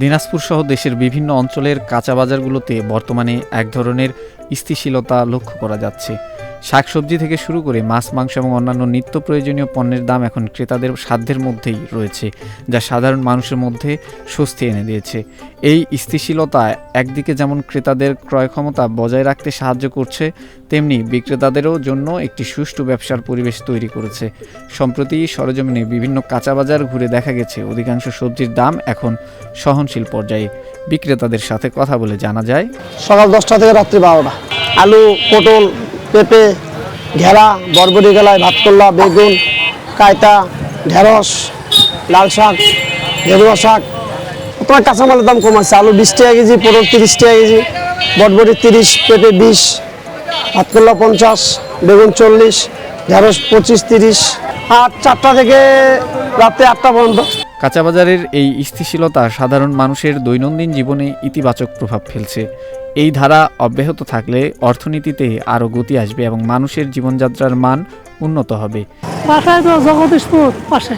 দিনাজপুর সহ দেশের বিভিন্ন অঞ্চলের কাঁচা বাজারগুলোতে বর্তমানে এক ধরনের স্থিতিশীলতা লক্ষ্য করা যাচ্ছে। শাকসবজি থেকে শুরু করে মাছ, মাংস এবং অন্যান্য নিত্য প্রয়োজনীয় পণ্যের দাম এখন ক্রেতাদের সাধ্যের মধ্যেই রয়েছে, যা সাধারণ মানুষের মধ্যে স্বস্তি এনে দিয়েছে। এই স্থিতিশীলতা একদিকে যেমন ক্রেতাদের ক্রয় ক্ষমতা বজায় রাখতে সাহায্য করছে, তেমনি বিক্রেতাদেরও জন্য একটি সুষ্ঠু ব্যবসার পরিবেশ তৈরি করেছে। সম্প্রতি সরজমিনে বিভিন্ন কাঁচা বাজার ঘুরে দেখা গেছে, অধিকাংশ সবজির দাম এখন সহনশীল পর্যায়ে। বিক্রেতাদের সাথে কথা বলে জানা যায়, সকাল দশটা থেকে রাত্রি বারোটা। আলু, পটল পেঁপে, ঘেরা বরবরি গেলায় ভাতকল্লা বেগুন, কায়তা, ঢেঁড়স, লাল শাক ঘেরুয়া শাক। আপনার কাঁচামালের দাম কম আছে। আলু বিশ টাকা কেজি, পটল তিরিশ টাকা কেজি, বটবটি তিরিশ, পেঁপে বিশ ভাতকল্লা পঞ্চাশ, বেগুন চল্লিশ, ঢেঁড়স পঁচিশ তিরিশ। আট চারটা থেকে রাত্রে আটটা পর্যন্ত। কাঁচা বাজারের এই স্থিতিশীলতা সাধারণ মানুষের দৈনন্দিন জীবনে ইতিবাচক প্রভাব ফেলছে। এই ধারা অব্যাহত থাকলে অর্থনীতিতে আরও গতি আসবে এবং মানুষের জীবনযাত্রার মান উন্নত হবে। বাসায় তো জগদীশপুর পাশে।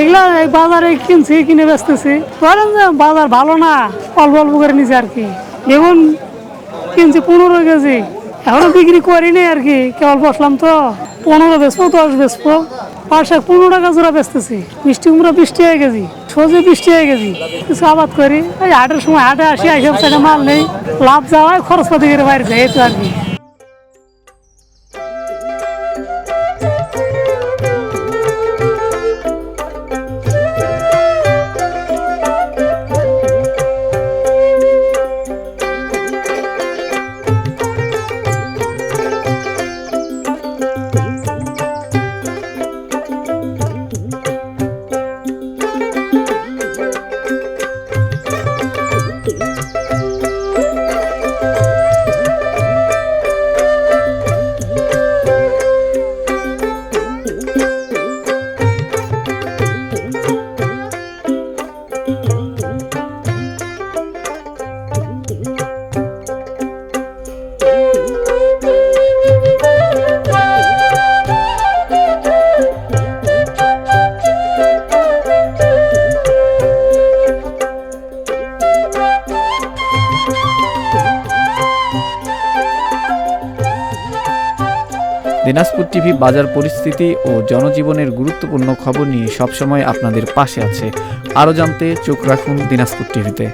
এগুলা এই বাজারে কিনছি, কিনে বেচতেছি। ধরেন যে বাজার ভালো না, অল্প অল্প করে নিছে আর কি। বেগুন কিনছি পনেরো কেজি। এখনও বিক্রি করিনি আর কি, কেবল বসলাম তো। পনেরো বেচবো, দশ বেচবো। পাশে পনেরো টাকা জোড়া বেচতেছি। মিষ্টি কুমড়া বিশ টাকা কেজি। সবজি বিশ টাকা কেজি কিছু আবাদ করি। এই হাটের সময় হাটে আসি আইসব সাইডে মাল নেই। লাভ যাওয়ায় খরচ করে বাইরে যায়, এই তো আর কি। দিনাজপুর টিভি বাজার পরিস্থিতি ও জনজীবনের গুরুত্বপূর্ণ খবর নিয়ে সবসময় আপনাদের পাশে আছে। আরও জানতে চোখ রাখুন দিনাজপুর টিভিতে।